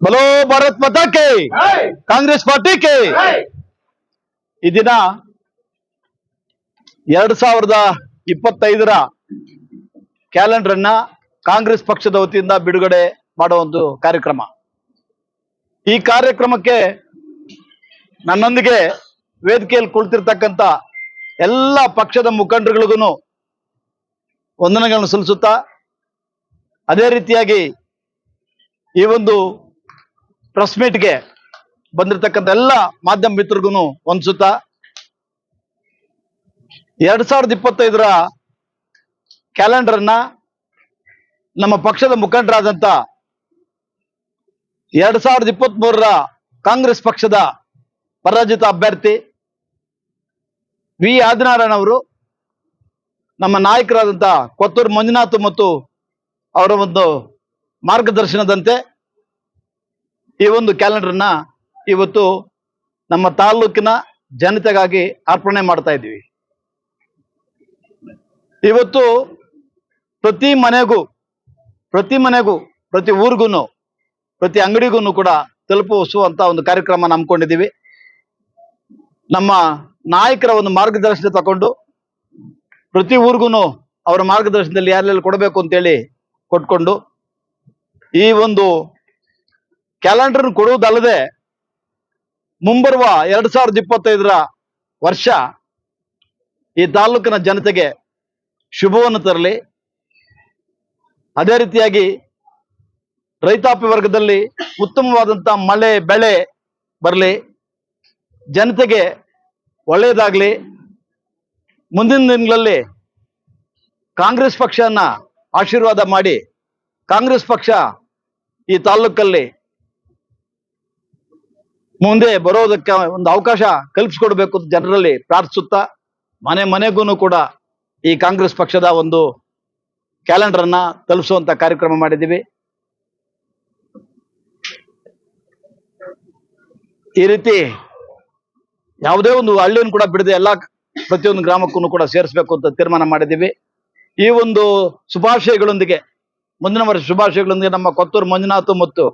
ಬಲೋ ಭಾರತ್ ಮತಕ್ಕೆ K. Congress party K. ಈ ದಿನ ಎರಡ್ ಸಾವಿರದ ಇಪ್ಪತ್ತೈದರ ಕ್ಯಾಲೆಂಡರ್ ಅನ್ನ ಕಾಂಗ್ರೆಸ್ ಪಕ್ಷದ ವತಿಯಿಂದ ಬಿಡುಗಡೆ ಮಾಡೋ ಒಂದು ಕಾರ್ಯಕ್ರಮ. ಈ ಕಾರ್ಯಕ್ರಮಕ್ಕೆ ನನ್ನೊಂದಿಗೆ ವೇದಿಕೆಯಲ್ಲಿ ಕುಳಿತಿರ್ತಕ್ಕಂಥ ಎಲ್ಲ ಪಕ್ಷದ ಮುಖಂಡರುಗಳಿಗೂ ವಂದನೆಗಳನ್ನು ಸಲ್ಲಿಸುತ್ತಾ ಅದೇ ರೀತಿಯಾಗಿ ಈ ಒಂದು ಪ್ರೆಸ್ ಮೀಟ್ಗೆ ಬಂದಿರತಕ್ಕಂಥ ಎಲ್ಲ ಮಾಧ್ಯಮ ಮಿತ್ರರಿಗೂ ಹೊಂದಿಸುತ್ತಾ ಎರಡ್ ಸಾವಿರದ ಇಪ್ಪತ್ತೈದರ ಕ್ಯಾಲೆಂಡರ್ ಅನ್ನ ನಮ್ಮ ಪಕ್ಷದ ಮುಖಂಡರಾದಂತ ಎರಡ್ ಸಾವಿರದ ಇಪ್ಪತ್ತ್ ಮೂರರ ಕಾಂಗ್ರೆಸ್ ಪಕ್ಷದ ಪರಾಜಿತ ಅಭ್ಯರ್ಥಿ ವಿ ಆದಿನಾರಾಯಣ ಅವರು, ನಮ್ಮ ನಾಯಕರಾದಂತ ಕೊತ್ತೂರು ಮಂಜುನಾಥ್ ಮತ್ತು ಅವರ ಒಂದು ಮಾರ್ಗದರ್ಶನದಂತೆ ಈ ಒಂದು ಕ್ಯಾಲೆಂಡರ್ನ ಇವತ್ತು ನಮ್ಮ ತಾಲೂಕಿನ ಜನತೆಗಾಗಿ ಅರ್ಪಣೆ ಮಾಡ್ತಾ ಇದ್ದೀವಿ. ಇವತ್ತು ಪ್ರತಿ ಮನೆಗೂ ಪ್ರತಿ ಮನೆಗೂ, ಪ್ರತಿ ಊರಿಗೂ ಪ್ರತಿ ಅಂಗಡಿಗೂ ಕೂಡ ತಲುಪಿಸುವಂತ ಒಂದು ಕಾರ್ಯಕ್ರಮ ನಮ್ಕೊಂಡಿದ್ದೀವಿ ನಮ್ಮ ನಾಯಕರ ಒಂದು ಮಾರ್ಗದರ್ಶನ ತಗೊಂಡು ಪ್ರತಿ ಊರಿಗೂ ಅವರ ಮಾರ್ಗದರ್ಶನದಲ್ಲಿ ಯಾರೆಲ್ಲ ಕೊಡಬೇಕು ಅಂತೇಳಿ ಕೊಟ್ಕೊಂಡು ಈ ಒಂದು ಕ್ಯಾಲೆಂಡರ್ ಕೊಡುವುದಲ್ಲದೆ ಮುಂಬರುವ ಎರಡ್ ಸಾವಿರದ ಇಪ್ಪತ್ತೈದರ ವರ್ಷ ಈ ತಾಲೂಕಿನ ಜನತೆಗೆ ಶುಭವನ್ನು ತರಲಿ. ಅದೇ ರೀತಿಯಾಗಿ ರೈತಾಪಿ ವರ್ಗದಲ್ಲಿ ಉತ್ತಮವಾದಂತಹ ಮಳೆ, ಬೆಳೆ ಬರಲಿ. ಜನತೆಗೆ ಒಳ್ಳೆಯದಾಗಲಿ. ಮುಂದಿನ ದಿನಗಳಲ್ಲಿ ಕಾಂಗ್ರೆಸ್ ಪಕ್ಷನ ಆಶೀರ್ವಾದ ಮಾಡಿ ಕಾಂಗ್ರೆಸ್ ಪಕ್ಷ ಈ ತಾಲೂಕಲ್ಲಿ ಮುಂದೆ ಬರೋದಕ್ಕೆ ಒಂದು ಅವಕಾಶ ಕಲ್ಪಿಸ್ಕೊಡ್ಬೇಕು ಜನರಲ್ಲಿ ಪ್ರಾರ್ಥಿಸುತ್ತಾ ಮನೆ ಮನೆಗೂ ಕೂಡ ಈ ಕಾಂಗ್ರೆಸ್ ಪಕ್ಷದ ಒಂದು ಕ್ಯಾಲೆಂಡರ್ ಅನ್ನ ತಲುಪಿಸುವಂತ ಕಾರ್ಯಕ್ರಮ ಮಾಡಿದ್ದೀವಿ. ಈ ರೀತಿ ಯಾವುದೇ ಒಂದು ಹಳ್ಳಿಯನ್ನು ಕೂಡ ಬಿಡದೆ ಎಲ್ಲ ಪ್ರತಿಯೊಂದು ಗ್ರಾಮಕ್ಕೂ ಕೂಡ ಸೇರಿಸಬೇಕು ಅಂತ ತೀರ್ಮಾನ ಮಾಡಿದ್ದೀವಿ. ಈ ಒಂದು ಶುಭಾಶಯಗಳೊಂದಿಗೆ ಮುಂದಿನ ವರ್ಷ ಶುಭಾಶಯಗಳೊಂದಿಗೆ ನಮ್ಮ ಕೊತ್ತೂರು ಮಂಜುನಾಥ್ ಮತ್ತು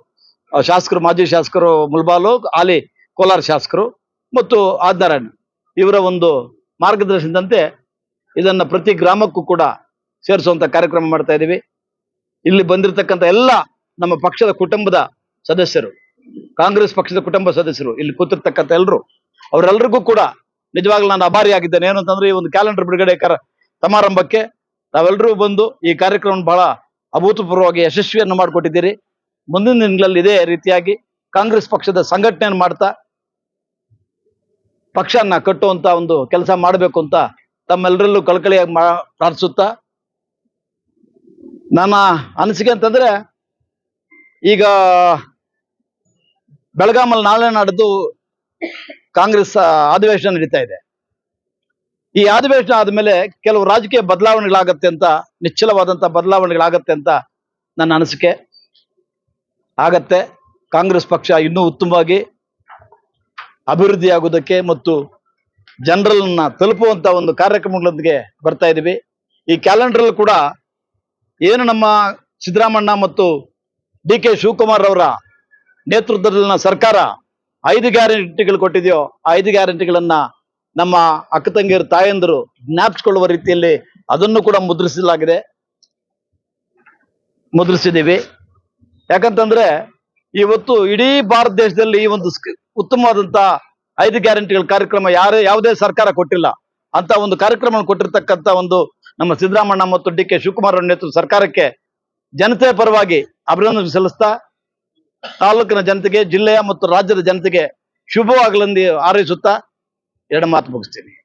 ಶಾಸಕರು, ಮಾಜಿ ಶಾಸಕರು ಮುಲ್ಬಾಲು ಆಲಿ ಕೋಲಾರ ಶಾಸಕರು ಮತ್ತು ಆದ್ನಾರಾಯಣ್ ಇವರ ಒಂದು ಮಾರ್ಗದರ್ಶನದಂತೆ ಇದನ್ನ ಪ್ರತಿ ಗ್ರಾಮಕ್ಕೂ ಕೂಡ ಸೇರಿಸುವಂತ ಕಾರ್ಯಕ್ರಮ ಮಾಡ್ತಾ ಇದ್ದೀವಿ ಇಲ್ಲಿ ಬಂದಿರತಕ್ಕಂಥ ಎಲ್ಲ ನಮ್ಮ ಪಕ್ಷದ ಕುಟುಂಬದ ಸದಸ್ಯರು, ಕಾಂಗ್ರೆಸ್ ಪಕ್ಷದ ಕುಟುಂಬ ಸದಸ್ಯರು, ಇಲ್ಲಿ ಕೂತಿರ್ತಕ್ಕಂಥ ಎಲ್ಲರೂ ಅವರೆಲ್ಲರಿಗೂ ಕೂಡ ನಿಜವಾಗ್ಲೂ ನಾನು ಅಭಾರಿಯಾಗಿದ್ದೇನೆ. ಏನು ಅಂತಂದ್ರೆ ಈ ಒಂದು ಕ್ಯಾಲೆಂಡರ್ ಬಿಡುಗಡೆ ಸಮಾರಂಭಕ್ಕೆ ನಾವೆಲ್ಲರೂ ಬಂದು ಈ ಕಾರ್ಯಕ್ರಮ ಬಹಳ ಅಭೂತಪೂರ್ವವಾಗಿ ಯಶಸ್ವಿಯನ್ನು ಮಾಡಿಕೊಟ್ಟಿದ್ದೀರಿ. ಮುಂದಿನ ದಿನಗಳಲ್ಲಿ ಇದೇ ರೀತಿಯಾಗಿ ಕಾಂಗ್ರೆಸ್ ಪಕ್ಷದ ಸಂಘಟನೆಯನ್ನು ಮಾಡ್ತಾ ಪಕ್ಷನ ಕಟ್ಟುವಂತ ಒಂದು ಕೆಲಸ ಮಾಡಬೇಕು ಅಂತ ತಮ್ಮೆಲ್ಲರಲ್ಲೂ ಕಳಕಳಿಯಾಗಿ ಪ್ರಾರ್ಥಿಸುತ್ತಾ ನನ್ನ ಅನಿಸಿಕೆ ಅಂತಂದ್ರೆ ಈಗ ಬೆಳಗಾಮಲ್ಲಿ ನಾಳೆ ನಡೆದು ಕಾಂಗ್ರೆಸ್ ಅಧಿವೇಶನ ನಡೀತಾ ಇದೆ. ಈ ಅಧಿವೇಶನ ಆದ್ಮೇಲೆ ಕೆಲವು ರಾಜಕೀಯ ಬದಲಾವಣೆಗಳಾಗತ್ತೆ ಅಂತ ನಿಶ್ಚಲವಾದಂತ ಬದಲಾವಣೆಗಳಾಗತ್ತೆ ಅಂತ ನನ್ನ ಅನಿಸಿಕೆ. ಆಗತ್ತೆ. ಕಾಂಗ್ರೆಸ್ ಪಕ್ಷ ಇನ್ನೂ ಉತ್ತಮವಾಗಿ ಅಭಿವೃದ್ಧಿ ಆಗುವುದಕ್ಕೆ ಮತ್ತು ಜನರನ್ನ ತಲುಪುವಂತ ಒಂದು ಕಾರ್ಯಕ್ರಮಗಳೊಂದಿಗೆ ಬರ್ತಾ ಇದೀವಿ. ಈ ಕ್ಯಾಲೆಂಡರ್ ಕೂಡ ಏನು ನಮ್ಮ ಸಿದ್ದರಾಮಣ್ಣ ಮತ್ತು ಡಿ ಕೆ ಶಿವಕುಮಾರ್ ಅವರ ನೇತೃತ್ವದಲ್ಲಿನ ಸರ್ಕಾರ ಐದು ಗ್ಯಾರಂಟಿಗಳು ಕೊಟ್ಟಿದೆಯೋ, ಐದು ಗ್ಯಾರಂಟಿಗಳನ್ನ ನಮ್ಮ ಅಕ್ಕ ತಂಗಿಯರು, ತಾಯಂದಿರು ಜ್ಞಾಪಿಸಿಕೊಳ್ಳುವ ರೀತಿಯಲ್ಲಿ ಅದನ್ನು ಕೂಡ ಮುದ್ರಿಸಲಾಗಿದೆ. ಮುದ್ರಿಸಿದ್ದೀವಿ. ಯಾಕಂತಂದ್ರೆ ಇವತ್ತು ಇಡೀ ಭಾರತ ದೇಶದಲ್ಲಿ ಈ ಒಂದು ಉತ್ತಮವಾದಂತಹ ಉತ್ತಮವಾದಂತ ಐದು ಗ್ಯಾರಂಟಿಗಳ ಕಾರ್ಯಕ್ರಮ ಯಾರೇ, ಯಾವುದೇ ಸರ್ಕಾರ ಕೊಟ್ಟಿಲ್ಲ. ಅಂತ ಒಂದು ಕಾರ್ಯಕ್ರಮ ಕೊಟ್ಟಿರ್ತಕ್ಕಂತ ಒಂದು ನಮ್ಮ ಸಿದ್ದರಾಮಣ್ಣ ಮತ್ತು ಡಿ ಕೆ ಶಿವಕುಮಾರ್ ಅವರ ನೇತೃತ್ವ ಸರ್ಕಾರಕ್ಕೆ ಜನತೆ ಪರವಾಗಿ ಅಭಿನಂದನೆ ಸಲ್ಲಿಸ್ತಾ, ತಾಲೂಕಿನ ಜನತೆಗೆ, ಜಿಲ್ಲೆಯ ಮತ್ತು ರಾಜ್ಯದ ಜನತೆಗೆ ಶುಭವಾಗಲೆಂದು ಹಾರೈಸುತ್ತಾ ಎರಡು ಮಾತು ಮುಗಿಸ್ತೀನಿ.